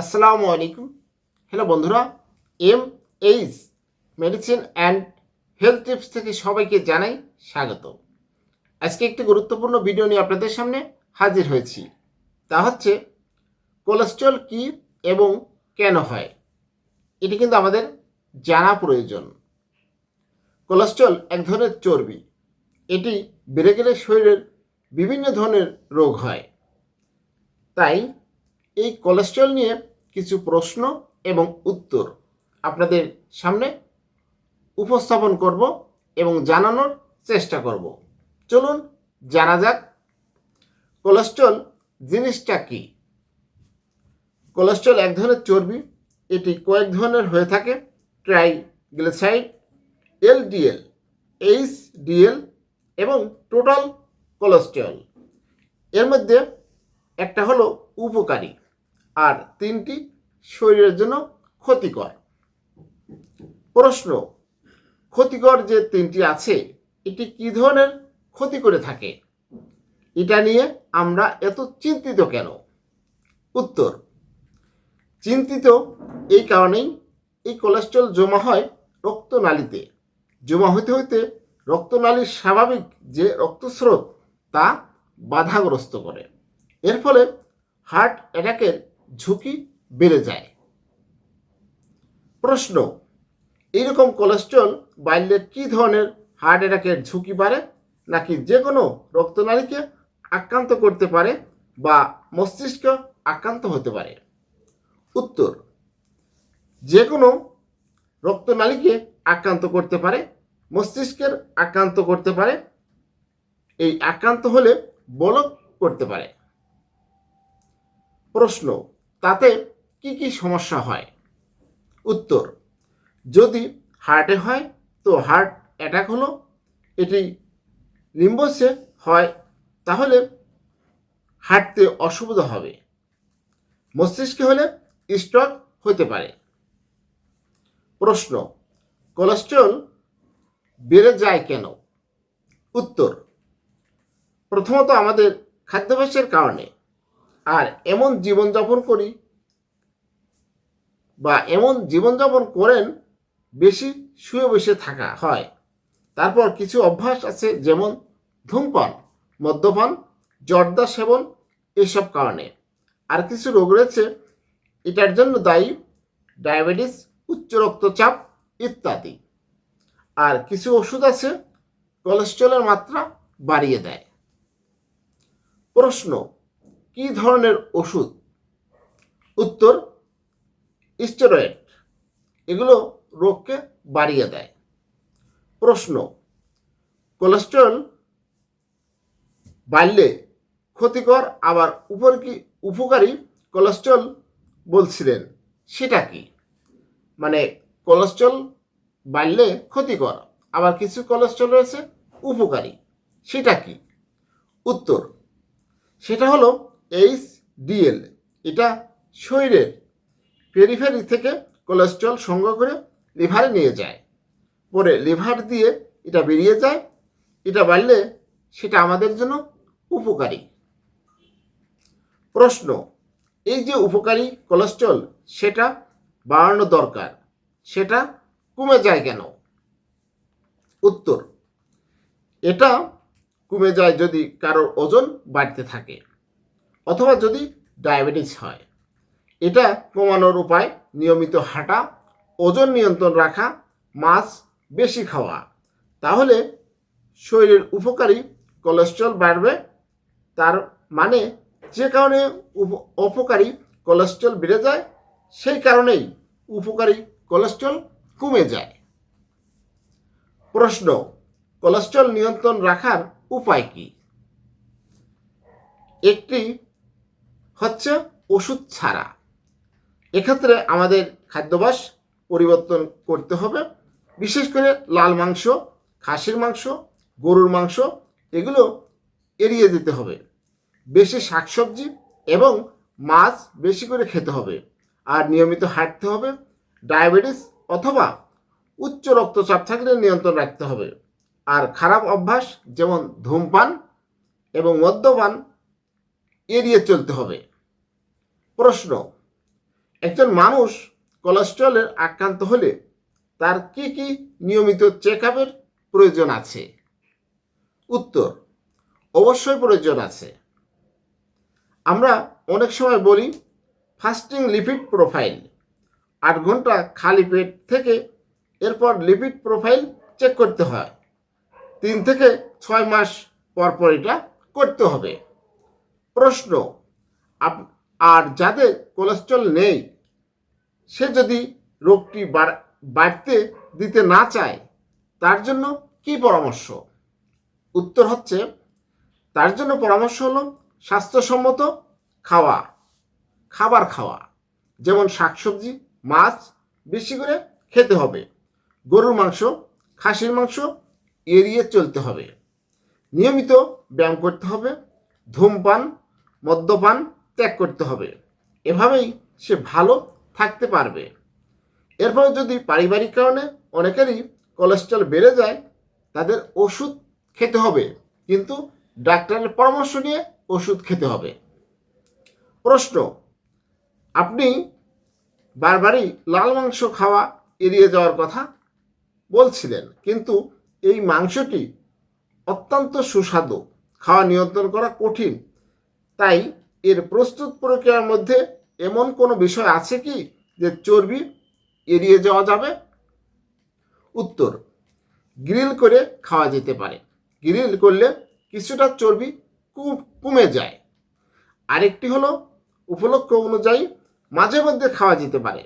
আসসালামু আলাইকুম। হ্যালো বন্ধুরা M H medicine and health tips থেকে সবাইকে জানাই স্বাগত। আজকে একটি গুরুত্বপূর্ণ ভিডিও নিয়ে আপনাদের সামনে হাজির হয়েছি। তা হচ্ছে কোলেস্ট্রল কি এবং কেন হয়? এটি কিন্তু আমাদের জানা প্রয়োজন। কোলেস্ট্রল এক ধরনের চর্বি। এটি বেড়ে গেলে শরীরের বিভিন্ন ধরনের রোগ হয়। তাই এই কোলেস্ট্রল নিয়ে কিছু প্রশ্ন এবং উত্তর আপনাদের সামনে উপস্থাপন করব এবং জানানোর চেষ্টা করব। চলুন জানা যাক কোলেস্ট্রল জিনিসটা কি। কোলেস্ট্রল এক ধরনের চর্বি, এটি কয়েক ধরনের হয়ে থাকে ট্রাইগ্লিসাইড এলডিএল এইচডিএল এবং টোটাল কোলেস্ট্রল এর মধ্যে একটা হলো উপকারী। আর তিনটি শরীরের জন্য ক্ষতিকর। প্রশ্ন, ক্ষতিকর যে তিনটি আছে, এটি কি ধরনের ক্ষতি করে থাকে? এটা নিয়ে আমরা এত চিন্তিত কেন? উত্তর, চিন্তিত এই কারণেই এই কোলেস্ট্রল জমা হয় রক্তনালীতে। জমা হতে হতে রক্তনালীর স্বাভাবিক যে রক্তস্রোত, তা বাধাগ্রস্ত করে। এর ফলে হার্ট অ্যাটাকের ঝুঁকি বেড়ে যায়। প্রশ্ন এইরকম কোলেস্ট্রল বাড়লে কি ধরনের হার্ট অ্যাটাকের ঝুঁকি বাড়ে? নাকি যে কোনো রক্তনালীকে আক্রান্ত করতে পারে বা মস্তিষ্ক আক্রান্ত হতে পারে? উত্তর যে কোনো রক্তনালীকে আক্রান্ত করতে পারে, মস্তিষ্কের আক্রান্ত করতে পারে, এই আক্রান্ত হলে বলক করতে পারে। প্রশ্ন তাতে কি কি সমস্যা হয়? উত্তর, যদি হার্টে হয়, তো হার্ট অ্যাটাক হলো। এটি লিম্বসে হয়, তাহলে হাঁটতে অসুবিধা হবে। মস্তিষ্কে হলে স্ট্রোক হতে পারে। প্রশ্ন কোলেস্ট্রল বেড়ে যায় কেন? উত্তর, প্রথমত আমাদের খাদ্যাভ্যাসের কারণে। আর এমন জীবনযাপন করি বা এমন জীবনযাপন করেন, বেশি শুয়ে বসে থাকা হয়। তারপর কিছু অভ্যাস আছে যেমন ধূমপান, মদ্যপান, জর্দা সেবন এসব কারণে। আর কিছু রোগ রয়েছে, এটার জন্য দায়ী, ডায়াবেটিস, উচ্চ রক্তচাপ ইত্যাদি। আর কিছু ওষুধ আছে, কোলেস্ট্রলের মাত্রা বাড়িয়ে দেয়। প্রশ্ন কি ধরনের ওষুধ? উত্তর, স্টেরয়েড। এগুলো রোগকে বাড়িয়ে দেয়। প্রশ্ন, কোলেস্ট্রল বাড়লে ক্ষতিকর, আবার উপর কি উপকারী কোলেস্ট্রল বলছিলেন? সেটা কি? মানে কোলেস্ট্রল বাড়লে ক্ষতিকর, আবার কিছু কোলেস্ট্রল রয়েছে উপকারী, সেটা কি? উত্তর, সেটা হলো এইচ ডিএল এটা শরীরের পেরিফেরি থেকে কোলেস্ট্রল সংগ্রহ করে লিভারে নিয়ে যায়। পরে লিভার দিয়ে এটা বেরিয়ে যায়, এটা বাড়লে সেটা আমাদের জন্য উপকারী। প্রশ্ন, এই যে উপকারী কোলেস্ট্রল সেটা বাড়ানো দরকার, সেটা কমে যায় কেন? উত্তর, এটা কমে যায় যদি কারোর ওজন বাড়তে থাকে। অথবা যদি ডায়াবেটিস হয়। এটা কমানোর উপায়, নিয়মিত হাঁটা, ওজন নিয়ন্ত্রণ রাখা, মাছ বেশি খাওয়া। তাহলে শরীরের উপকারী কোলেস্ট্রল বাড়বে, তার মানে যে কারণে অপকারী কোলেস্ট্রল বেড়ে যায়, সেই কারণেই উপকারী কোলেস্ট্রল কমে যায়। প্রশ্ন, কোলেস্ট্রল নিয়ন্ত্রণ রাখার উপায় কি? একটি হচ্ছে ওষুধ ছাড়া। এক্ষেত্রে আমাদের খাদ্যাভ্যাস পরিবর্তন করতে হবে। বিশেষ করে লাল মাংস, খাসির মাংস, গরুর মাংস, এগুলো এড়িয়ে যেতে হবে। বেশি শাকসবজি এবং মাছ বেশি করে খেতে হবে। আর নিয়মিত হাঁটতে হবে, ডায়াবেটিস অথবা উচ্চ রক্তচাপ থাকলে নিয়ন্ত্রণ রাখতে হবে। আর খারাপ অভ্যাস যেমন ধূমপান এবং মদ্যপান এড়িয়ে চলতে হবে। প্রশ্ন। একজন মানুষ কোলেস্ট্রলের আক্রান্ত হলে তার কি কি নিয়মিত চেক আপের প্রয়োজন আছে? উত্তর, অবশ্যই প্রয়োজন আছে। আমরা অনেক সময় বলি, ফাস্টিং লিপিড প্রোফাইল। আট ঘণ্টা খালি পেট থেকে এরপর লিপিড প্রোফাইল চেক করতে হয়। তিন থেকে ছয় মাস পর পর এটা করতে হবে। প্রশ্ন আর যাদের কোলেস্ট্রল নেই, সে যদি রোগটি বাড়- বাড়তে দিতে না চায়, তার জন্য কি পরামর্শ? উত্তর হচ্ছে, তার জন্য পরামর্শ হলো স্বাস্থ্যসম্মত খাওয়া, খাবার খাওয়া। যেমন শাকসবজি, মাছ, বেশি করে খেতে হবে। গরুর মাংস, খাসির মাংস এড়িয়ে চলতে হবে। নিয়মিত ব্যায়াম করতে হবে। ধূমপান, মদ্যপান ত্যাগ করতে হবে। এভাবেই সে ভালো থাকতে পারবে। এরপর যদি পারিবারিক কারণে অনেকেরই কোলেস্ট্রল বেড়ে যায়, তাদের ওষুধ খেতে হবে। কিন্তু ডাক্তারের পরামর্শ নিয়ে ওষুধ খেতে হবে। প্রশ্ন, আপনি বারবারই লাল মাংস খাওয়া এড়িয়ে যাওয়ার কথা বলছিলেন, কিন্তু এই মাংসটি অত্যন্ত সুস্বাদু, খাওয়া নিয়ন্ত্রণ করা কঠিন। তাই এর প্রস্তুত প্রক্রিয়ার মধ্যে এমন কোনো বিষয় আছে কি যে চর্বি এড়িয়ে যাওয়া যাবে? উত্তর, গ্রিল করে খাওয়া যেতে পারে। গ্রিল করলে কিছুটা চর্বি কমে যায়। আরেকটি হলো, উপলক্ষ অনুযায়ী মাঝে মধ্যে খাওয়া যেতে পারে।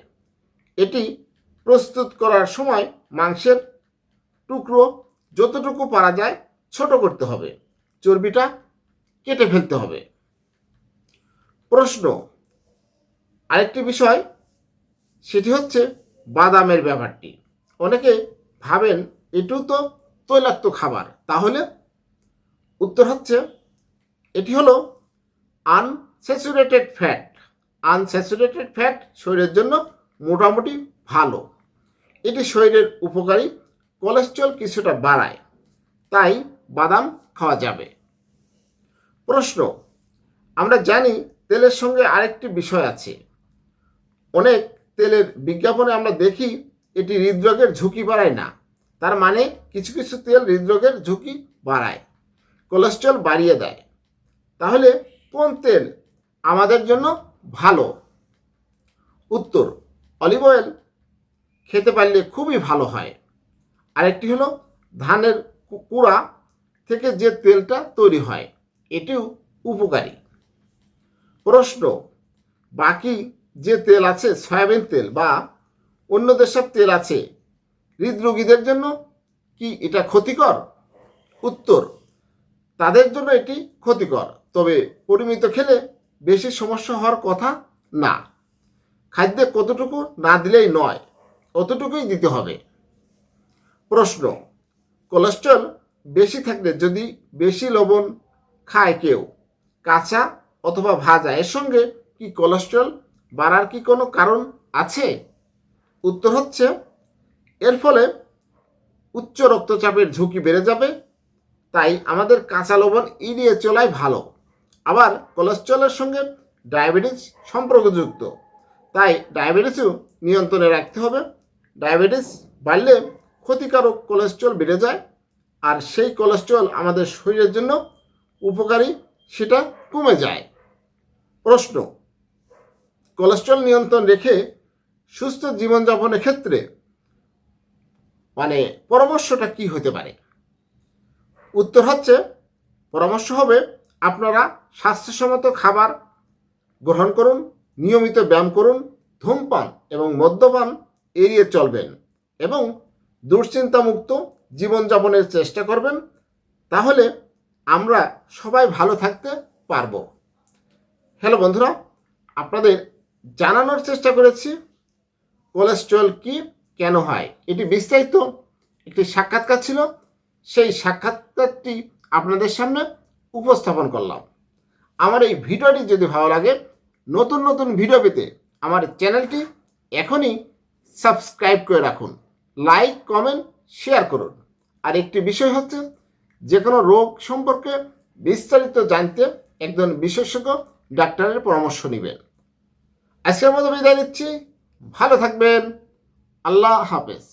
এটি প্রস্তুত করার সময় মাংসের টুকরো যতটুকু পারা যায় ছোট করতে হবে। চর্বিটা কেটে ফেলতে হবে। প্রশ্ন। আরেকটি বিষয়, সেটি হচ্ছে বাদামের ব্যাপারটি। অনেকে ভাবেন এটিও তো তৈলাক্ত খাবার। তাহলে উত্তর হচ্ছে, এটি হলো আনস্যাচুরেটেড ফ্যাট আনস্যাচুরেটেড ফ্যাট শরীরের জন্য মোটামুটি ভালো। এটি শরীরের উপকারী কোলেস্ট্রল কিছুটা বাড়ায়। তাই বাদাম খাওয়া যাবে। প্রশ্ন, আমরা জানি তেলের সঙ্গে আরেকটি বিষয় আছে। অনেক তেলের বিজ্ঞাপনে আমরা দেখি এটি হৃদরোগের ঝুঁকি বাড়ায় না। তার মানে কিছু কিছু তেল হৃদরোগের ঝুঁকি বাড়ায়, কোলেস্ট্রল বাড়িয়ে দেয়। তাহলে কোন তেল আমাদের জন্য ভালো? উত্তর, অলিভ অয়েল খেতে পারলে খুবই ভালো হয়। আরেকটি হলো ধানের কুড়া থেকে যে তেলটা তৈরি হয়, এটিও উপকারী। প্রশ্ন, বাকি যে তেল আছে, সয়াবিন তেল বা অন্য যেসব তেল আছে, হৃদরোগীদের জন্য কি এটা ক্ষতিকর? উত্তর, তাদের জন্য এটি ক্ষতিকর, তবে পরিমিত খেলে বেশি সমস্যা হওয়ার কথা না। খাদ্যে কতটুকু না দিলেই নয়, অতটুকুই দিতে হবে। প্রশ্ন, কোলেস্ট্রল বেশি থাকলে যদি বেশি লবণ খায় কেউ, কাঁচা অথবা ভাজা। এর সঙ্গে কি কোলেস্ট্রল বাড়ার কি কোনো কারণ আছে? উত্তর হচ্ছে, এর ফলে উচ্চ রক্তচাপের ঝুঁকি বেড়ে যাবে, তাই আমাদের কাঁচা লবণ এড়িয়ে চলাই ভালো। আবার কোলেস্ট্রলের সঙ্গে ডায়াবেটিস সম্পর্কযুক্ত, তাই ডায়াবেটিসও নিয়ন্ত্রণে রাখতে হবে। ডায়াবেটিস বাড়লে ক্ষতিকারক কোলেস্ট্রল বেড়ে যায়, আর সেই কোলেস্ট্রল আমাদের শরীরের জন্য উপকারী, সেটা কমে যায়। প্রশ্ন। কোলেস্ট্রল নিয়ন্ত্রণ রেখে সুস্থ জীবনযাপনের ক্ষেত্রে মানে পরামর্শটা কি হতে পারে? উত্তর হচ্ছে, পরামর্শ হবে আপনারা স্বাস্থ্যসম্মত খাবার গ্রহণ করুন, নিয়মিত ব্যায়াম করুন, ধূমপান এবং মদ্যপান এড়িয়ে চলবেন এবং দুশ্চিন্তামুক্ত জীবনযাপনের চেষ্টা করবেন, তাহলে আমরা সবাই ভালো থাকতে পারব। হ্যালো বন্ধুরা, আপনাদের জানানোর চেষ্টা করেছি কোলেস্ট্রল কি, কেন হয়? এটি বিস্তারিত একটি সাক্ষাৎকার ছিল, সেই সাক্ষাৎকারটি আপনাদের সামনে উপস্থাপন করলাম। আমার এই ভিডিওটি যদি ভালো লাগে, নতুন নতুন ভিডিও পেতে আমার চ্যানেলটি এখনই সাবস্ক্রাইব করে রাখুন, লাইক, কমেন্ট, শেয়ার করুন। আর একটি বিষয় হচ্ছে যে কোনো রোগ সম্পর্কে বিস্তারিত জানতে একজন বিশেষজ্ঞ ডাক্তারের পরামর্শ নেবেন। আজকের মতো বিদায় নিচ্ছি। ভালো থাকবেন। আল্লাহ হাফেজ।